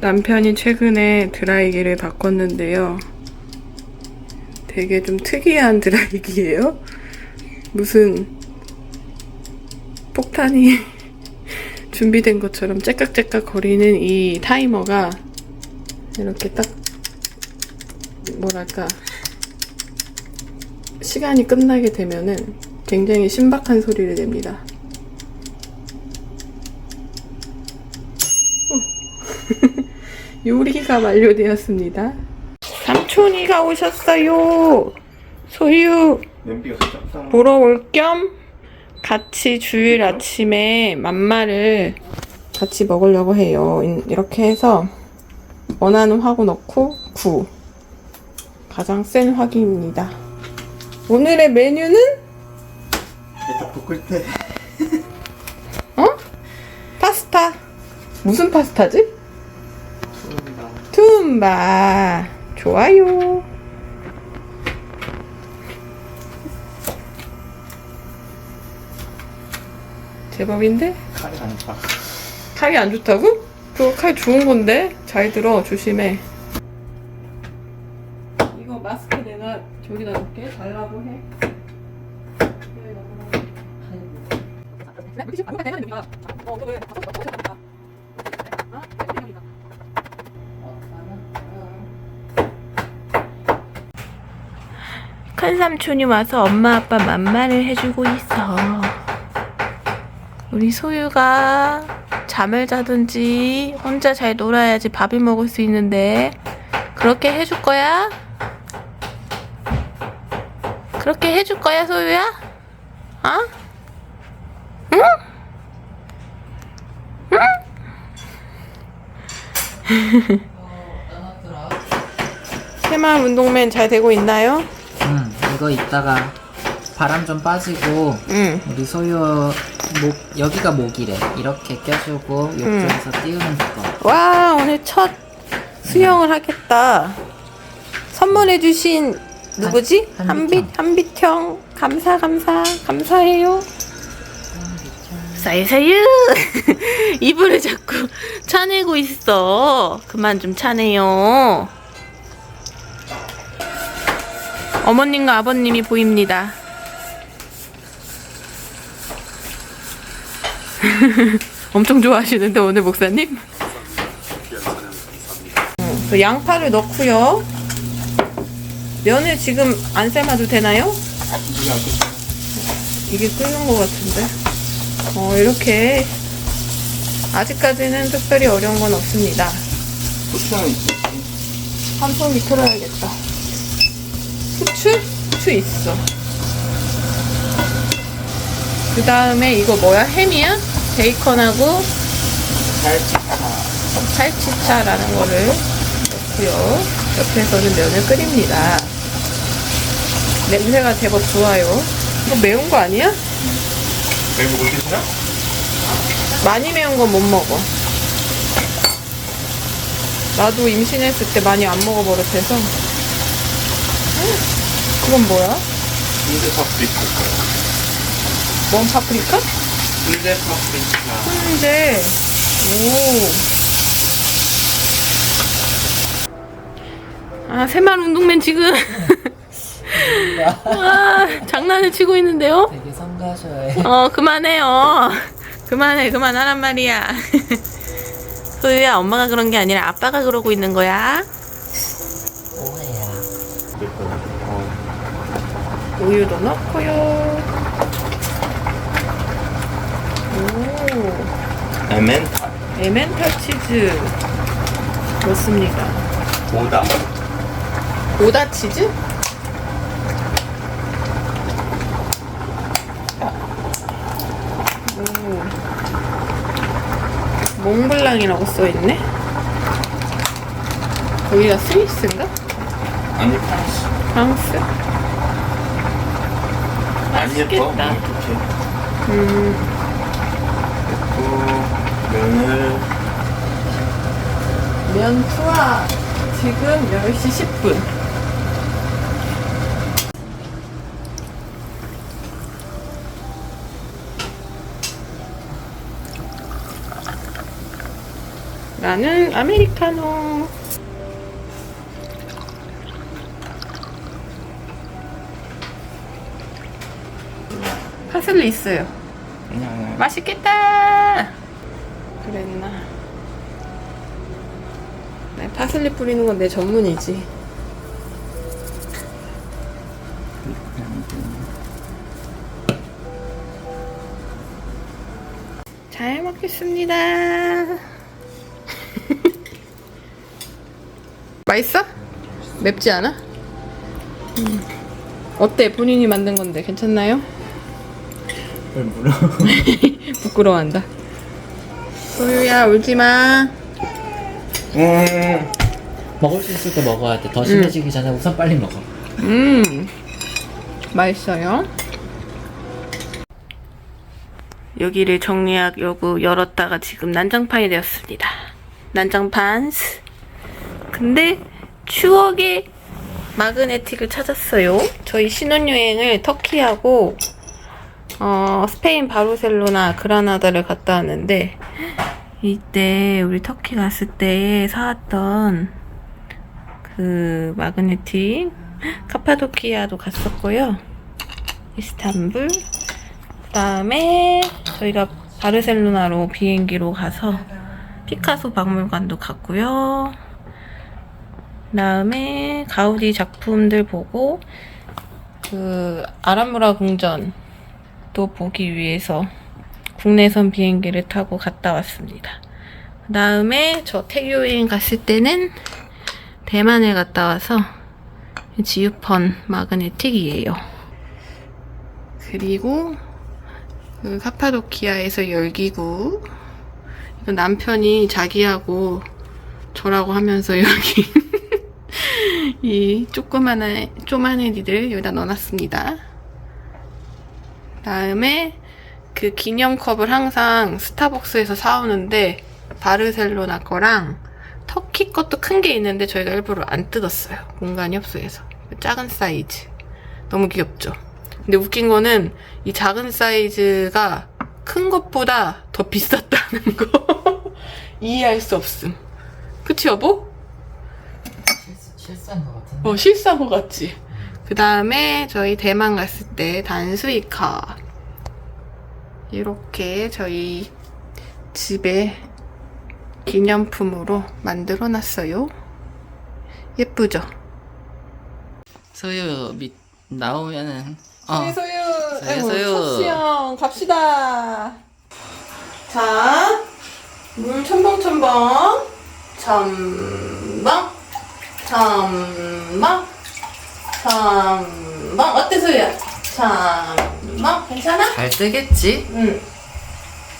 남편이 최근에 드라이기를 바꿨는데요. 되게 좀 특이한 드라이기예요. 무슨 폭탄이 준비된 것처럼 째깍째깍 거리는 이 타이머가 이렇게 딱 뭐랄까 시간이 끝나게 되면은 굉장히 신박한 소리를 냅니다. 요리가 완료되었습니다. 삼촌이가 오셨어요. 소유 냄비가 보러 올 겸 같이 주일 아침에 맘마를 같이 먹으려고 해요. 인- 이렇게 해서 원하는 화구 넣고 구 가장 센 화기입니다. 오늘의 메뉴는 일단 볶을 때 어? 파스타. 무슨 파스타지? 툼바. 좋아요. 제법인데? 칼이 안 좋아 칼이 안 좋다고? 그거 칼 좋은 건데? 잘 들어, 조심해. 큰 삼촌이 와서 엄마 아빠 맘마를 해주고 있어. 우리 소유가 잠을 자든지 혼자 잘 놀아야지 밥을 먹을 수 있는데 그렇게 해줄 거야? 그렇게 해줄 거야 소유야? 어? 응? 새마을 운동맨 잘 되고 있나요? 응, 이거 이따가 바람 좀 빠지고 응. 우리 소유 목 여기가 목이래. 이렇게 껴주고 욕조에서 띄우는 거. 와 오늘 첫 수영을 하겠다. 선물해주신 누구지? 한- 한빛 한빛 형 감사 감사 감사해요. 사이사유 이불을 자꾸 차내고 있어. 그만 좀 차내요. 어머님과 아버님이 보입니다. 엄청 좋아하시는데 오늘 목사님? 그 양파를 넣고요. 면을 지금 안 삶아도 되나요? 이게 끓는 것 같은데. 어, 이렇게. 아직까지는 특별히 어려운 건 없습니다. 고추장은 있지 한통이 틀어야겠다. 후추? 후추 있어. 그 다음에 이거 뭐야? 햄이야? 베이컨하고 살짝 살치차 라는 거를 넣고요. 옆에서는 면을 끓입니다. 냄새가 제법 좋아요. 이거 매운 거 아니야? 매운 거 드시나? 많이 매운 건 못 먹어. 나도 임신했을 때 많이 안 먹어버릇해서. 음, 그건 뭐야? 훈제 파프리카 뭔 파프리카? 훈제 파프리카 훈제. 오. 아, 새마을 운동맨 지금. 아, 장난을 치고 있는데요? 되게 성가셔해. 어, 그만해요. 그만해, 그만하란 말이야. 소유야, 엄마가 그런 게 아니라 아빠가 그러고 있는 거야. 우유도 넣고요. 오, 에멘타 에멘탈 치즈 넣습니다. 보다 오다 치즈? 오. 몽블랑이라고 써있네? 거기가 스위스인가? 아니 프랑스 프랑스? 안 예뻐 맛있겠다. 이렇게 음, 그리고 면을 면 투하 지금 10시 10분. 나는 아메리카노. 파슬리 있어요. 그냥 맛있겠다. 그랬나? 네, 파슬리 뿌리는 건 내 전문이지. 잘 먹겠습니다. 맛있어? 맵지 않아? 음. 어때? 본인이 만든 건데 괜찮나요? 뭘 물어? 부끄러워한다. 소유야 울지 마. 음. 먹을 수 있을 때 먹어야 돼. 더 심해지기 전에 우선 빨리 먹어. 음, 맛있어요. 여기를 정리하려고 열었다가 지금 난장판이 되었습니다. 난장판스. 근데 추억의 마그네틱을 찾았어요. 저희 신혼여행을 터키하고 어, 스페인 바르셀로나 그라나다를 갔다 왔는데 이때 우리 터키 갔을 때 사왔던 그 마그네틱 카파도키아도 갔었고요. 이스탄불. 그다음에 저희가 바르셀로나로 비행기로 가서 피카소 박물관도 갔고요. 그다음에 가우디 작품들 보고 그 아람무라 궁전 도 보기 위해서 국내선 비행기를 타고 갔다 왔습니다. 그 다음에 저 태교 여행 갔을 때는 대만을 갔다 와서 지유펀 마그네틱이에요. 그리고 그 카파도키아에서 열기구. 남편이 자기하고 저라고 하면서 여기 이 조그만한 쪼만한 이들 여기다 넣어놨습니다. 다음에 그 기념컵을 항상 스타벅스에서 사오는데 바르셀로나 거랑 터키 것도 큰 게 있는데 저희가 일부러 안 뜯었어요. 공간이 없어서. 작은 사이즈. 너무 귀엽죠? 근데 웃긴 거는 이 작은 사이즈가 큰 것보다 더 비쌌다는 거. 이해할 수 없음. 그치, 여보? 실수한 것 같은데. 어, 실수한 것 같지? 그 다음에 저희 대만 갔을 때 단수이카. 이렇게 저희 집에 기념품으로 만들어 놨어요. 예쁘죠? 소유 밑 나오면은 어 소유, 아이고, 소유. 첫 수영 갑시다. 자, 물 첨벙첨벙, 첨벙, 첨벙, 첨벙. 어때 소유야? 첨벙, 괜찮아? 잘 뜨겠지? 응.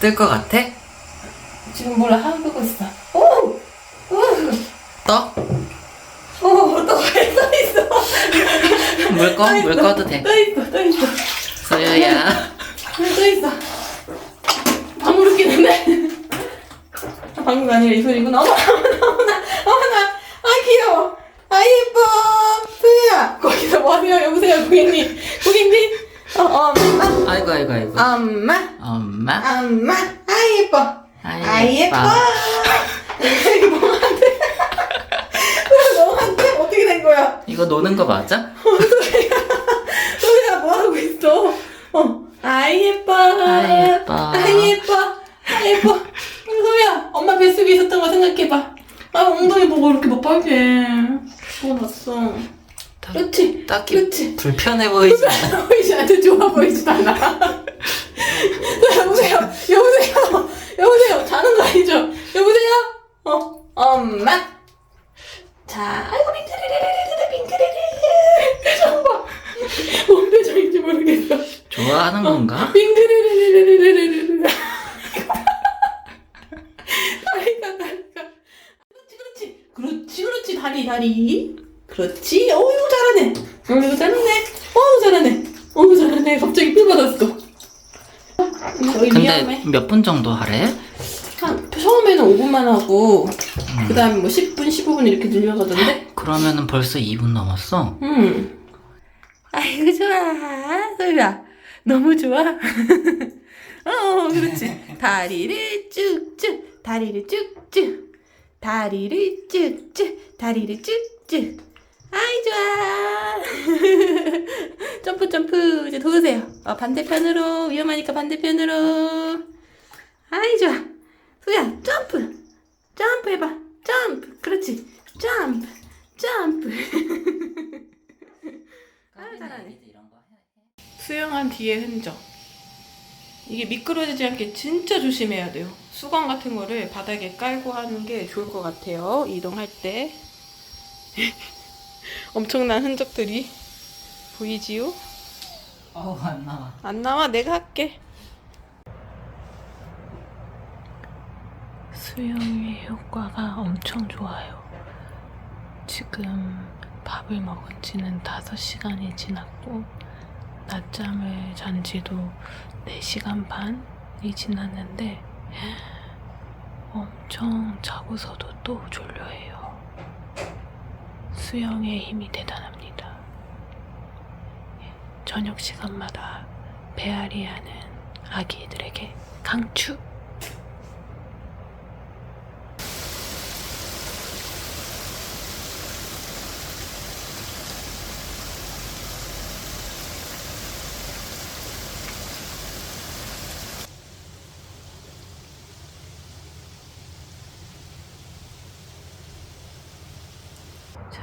뜰 것 같아? 지금 뭘 하고 있어? 오, 오, 떠? 오, 또왜써 있어? 물 꺼? 물 꺼도 돼. 떠 있어, 떠 있어. 소유야. 또 있어. 방금 웃기는데? 방금 아니라 이 소리구나. 어머나, 어머나, 어머나, 어머나. 아, 귀여워. 아, 예뻐. 수야. 거기서 뭐 여보세요, 고객님. 고객님. 어, 엄마. 아이고 아이고 아이고. 엄마. 엄마. 엄마. 아, 예뻐. 아, 아, 예뻐. 이게 뭐한테? 너한테? 어떻게 된 거야? 이거 노는 거 맞아? 소야, 뭐 하고 있어? 어. 아, 예뻐. 아, 예뻐. 아, 예뻐. 아, 예뻐. 소야, 엄마 뱃속에 있었던 거 생각해봐. 아, 엉덩이 보고 이렇게 막 빨개. 좋아놨어. 그렇지. 딱히 그렇지. 불편해 보이지 않아. 보이지 않아. 좋아 보이지도 않아. 자, 여보세요. 여보세요. 여보세요. 자는 거 아니죠? 여보세요? 어, 엄마. 자, 아이고, 빙그리리리리, 빙그리리. 표정 봐. 뭔 표정인지 모르겠어. 좋아하는 건가? 빙그리리리리리리리. 다리가, 다리가. 그렇지, 그렇지. 그렇지, 그렇지. 다리, 다리. 그렇지. 어이구, 잘하네. 어이구, 잘하네. 어이구, 잘하네. 어이구, 잘하네. 갑자기 피 받았어. 거의 근데 위험해. 몇 분 정도 하래? 한, 처음에는 5분만 하고, 그 다음에 뭐 10분, 15분 이렇게 늘려가던데? 그러면은 벌써 2분 넘었어. 음. 아이고, 좋아. 소유야. 너무 좋아. 어, 그렇지. 다리를 쭉쭉, 다리를 쭉쭉. 다리를 쭉쭉 다리를 쭉쭉 아이 좋아. 점프 점프. 이제 도우세요. 어, 반대편으로. 위험하니까 반대편으로. 아이 좋아. 수야 점프. 점프 해봐. 점프. 그렇지. 점프. 점프. 아, 잘하네. 수영한 뒤에 흔적. 이게 미끄러지지 않게 진짜 조심해야 돼요. 수건 같은 거를 바닥에 깔고 하는 게 좋을 것 같아요. 이동할 때 엄청난 흔적들이 보이지요? 어우 안 나와. 안 나와 내가 할게 수영의 효과가 엄청 좋아요 지금 밥을 먹은 지는 5시간이 지났고 낮잠을 잔 지도 4시간 반이 지났는데 엄청 자고서도 또 졸려해요 수영의 힘이 대단합니다 저녁 시간마다 배앓이 하는 아기들에게 강추!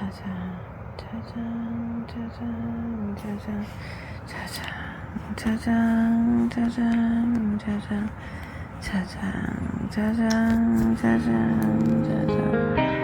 짜잔, 짜잔, 짜잔, 짜잔, 짜잔, 짜잔, 짜잔, 짜잔, 짜잔, 짜잔, 짜잔, 짜잔.